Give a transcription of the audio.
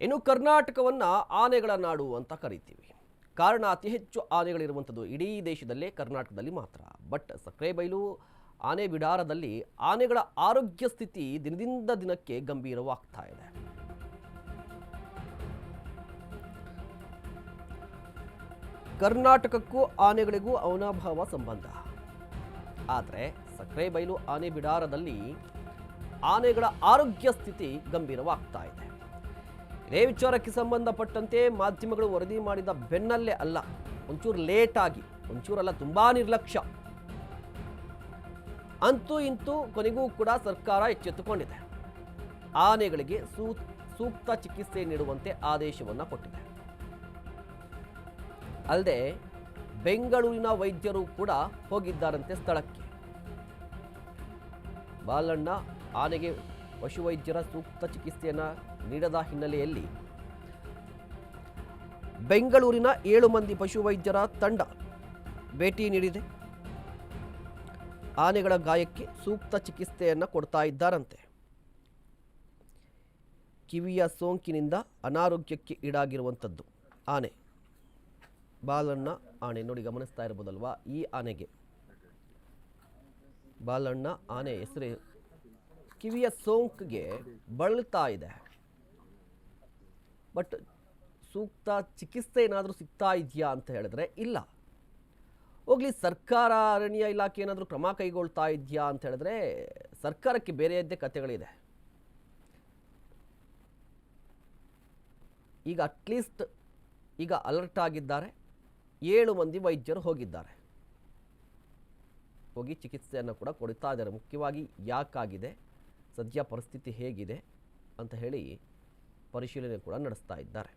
ಇನ್ನು ಕರ್ನಾಟಕವನ್ನು ಆನೆಗಳ ನಾಡು ಅಂತ ಕರಿತೀವಿ. ಕಾರಣ ಅತಿ ಹೆಚ್ಚು ಆನೆಗಳಿರುವಂಥದ್ದು ಇಡೀ ದೇಶದಲ್ಲೇ ಕರ್ನಾಟಕದಲ್ಲಿ ಮಾತ್ರ. ಬಟ್ ಸಕ್ರೆಬೈಲು ಆನೆ ಬಿಡಾರದಲ್ಲಿ ಆನೆಗಳ ಆರೋಗ್ಯ ಸ್ಥಿತಿ ದಿನದಿಂದ ದಿನಕ್ಕೆ ಗಂಭೀರವಾಗ್ತಾ ಇದೆ. ಕರ್ನಾಟಕಕ್ಕೂ ಆನೆಗಳಿಗೂ ಅವನಾಭಾವ ಸಂಬಂಧ. ಆದರೆ ಸಕ್ರೆಬೈಲು ಆನೆ ಬಿಡಾರದಲ್ಲಿ ಆನೆಗಳ ಆರೋಗ್ಯ ಸ್ಥಿತಿ ಗಂಭೀರವಾಗ್ತಾ ಇದೆ. ಇದೇ ವಿಚಾರಕ್ಕೆ ಸಂಬಂಧಪಟ್ಟಂತೆ ಮಾಧ್ಯಮಗಳು ವರದಿ ಮಾಡಿದ ಬೆನ್ನಲ್ಲೇ ಅಲ್ಲ, ಒಂಚೂರು ಲೇಟಾಗಿ ಒಂಚೂರಲ್ಲ ತುಂಬಾ ನಿರ್ಲಕ್ಷ್ಯ. ಅಂತೂ ಇಂತೂ ಕೊನೆಗೂ ಕೂಡ ಸರ್ಕಾರ ಎಚ್ಚೆತ್ತುಕೊಂಡಿದೆ. ಆನೆಗಳಿಗೆ ಸೂಕ್ತ ಚಿಕಿತ್ಸೆ ನೀಡುವಂತೆ ಆದೇಶವನ್ನು ಕೊಟ್ಟಿದೆ. ಅಲ್ಲದೆ, ಬೆಂಗಳೂರಿನ ವೈದ್ಯರು ಕೂಡ ಹೋಗಿದ್ದಾರಂತೆ ಸ್ಥಳಕ್ಕೆ. ಬಾಲಣ್ಣ ಆನೆಗೆ ಪಶುವೈದ್ಯರ ಸೂಕ್ತ ಚಿಕಿತ್ಸೆಯನ್ನು ನೀಡದ ಹಿನ್ನೆಲೆಯಲ್ಲಿ ಬೆಂಗಳೂರಿನ ಏಳು ಮಂದಿ ಪಶುವೈದ್ಯರ ತಂಡ ಭೇಟಿ ನೀಡಿದೆ. ಆನೆಗಳ ಗಾಯಕ್ಕೆ ಸೂಕ್ತ ಚಿಕಿತ್ಸೆಯನ್ನು ಕೊಡ್ತಾ ಇದ್ದಾರಂತೆ. ಕಿವಿಯ ಸೋಂಕಿನಿಂದ ಅನಾರೋಗ್ಯಕ್ಕೆ ಈಡಾಗಿರುವಂಥದ್ದು ಆನೆ. ಬಾಲಣ್ಣ ಆನೆ ನೋಡಿ ಗಮನಿಸ್ತಾ ಇರ್ಬೋದಲ್ವಾ? ಈ ಆನೆಗೆ. ಬಾಲಣ್ಣ ಆನೆ ಹೆಸರು ಕಿವಿಯ ಸೋಂಕಿಗೆ ಬಳಲ್ತಾ ಇದೆ. ಬಟ್ ಸೂಕ್ತ ಚಿಕಿತ್ಸೆ ಏನಾದರೂ ಸಿಗ್ತಾ ಇದೆಯಾ ಅಂತ ಹೇಳಿದ್ರೆ ಇಲ್ಲ. ಹೋಗ್ಲಿ, ಸರ್ಕಾರ, ಅರಣ್ಯ ಇಲಾಖೆ ಏನಾದರೂ ಕ್ರಮ ಕೈಗೊಳ್ತಾ ಇದೆಯಾ ಅಂತ ಹೇಳಿದ್ರೆ ಸರ್ಕಾರಕ್ಕೆ ಬೇರೆಯದ್ದೇ ಕಥೆಗಳಿದೆ. ಈಗ ಅಟ್ಲೀಸ್ಟ್ ಈಗ ಅಲರ್ಟ್ ಆಗಿದ್ದಾರೆ. ಏಳು ಮಂದಿ ವೈದ್ಯರು ಹೋಗಿದ್ದಾರೆ. ಹೋಗಿ ಚಿಕಿತ್ಸೆಯನ್ನು ಕೂಡ ಕೊಡ್ತಾ ಇದ್ದಾರೆ. ಮುಖ್ಯವಾಗಿ ಯಾಕಾಗಿದೆ? ಸದ್ಯ ಪರಿಸ್ಥಿತಿ ಹೇಗಿದೆ ಅಂತ ಹೇಳಿ ಪರಿಶೀಲನೆ ಕೂಡ ನಡೆಸ್ತಾ ಇದ್ದಾರೆ.